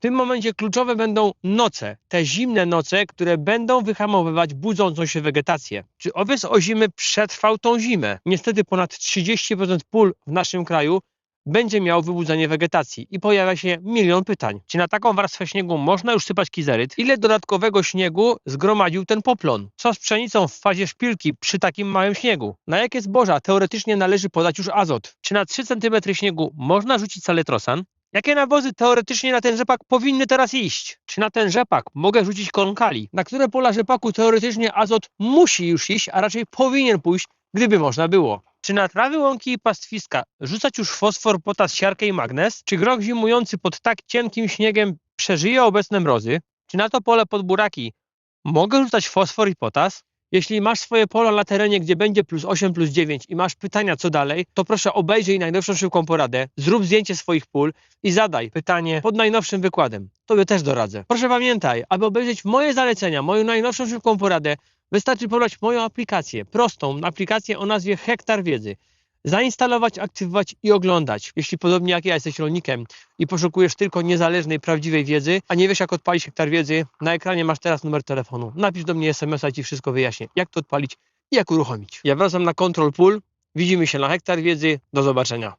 W tym momencie kluczowe będą noce, te zimne noce, które będą wyhamowywać budzącą się wegetację. Czy owiec ozimy przetrwał tą zimę? Niestety ponad 30% pól w naszym kraju będzie miał wybudzenie wegetacji i pojawia się milion pytań. Czy na taką warstwę śniegu można już sypać kizeryt? Ile dodatkowego śniegu zgromadził ten poplon? Co z pszenicą w fazie szpilki przy takim małym śniegu? Na jakie zboża teoretycznie należy podać już azot? Czy na 3 cm śniegu można rzucić saletrosan? Jakie nawozy teoretycznie na ten rzepak powinny teraz iść? Czy na ten rzepak mogę rzucić konkali? Na które pola rzepaku teoretycznie azot musi już iść, a raczej powinien pójść, gdyby można było? Czy na trawy, łąki i pastwiska rzucać już fosfor, potas, siarkę i magnez? Czy grok zimujący pod tak cienkim śniegiem przeżyje obecne mrozy? Czy na to pole pod buraki mogę rzucać fosfor i potas? Jeśli masz swoje pola na terenie, gdzie będzie plus 8, plus 9 i masz pytania co dalej, to proszę obejrzyj najnowszą szybką poradę, zrób zdjęcie swoich pól i zadaj pytanie pod najnowszym wykładem. Tobie też doradzę. Proszę pamiętaj, aby obejrzeć moje zalecenia, moją najnowszą szybką poradę, wystarczy pobrać moją aplikację, prostą aplikację o nazwie Hektar Wiedzy. Zainstalować, aktywować i oglądać. Jeśli podobnie jak ja jesteś rolnikiem i poszukujesz tylko niezależnej, prawdziwej wiedzy, a nie wiesz jak odpalić hektar wiedzy, na ekranie masz teraz numer telefonu. Napisz do mnie SMS-a i ci wszystko wyjaśnię, jak to odpalić i jak uruchomić. Ja wracam na Control Pool. Widzimy się na hektar wiedzy. Do zobaczenia.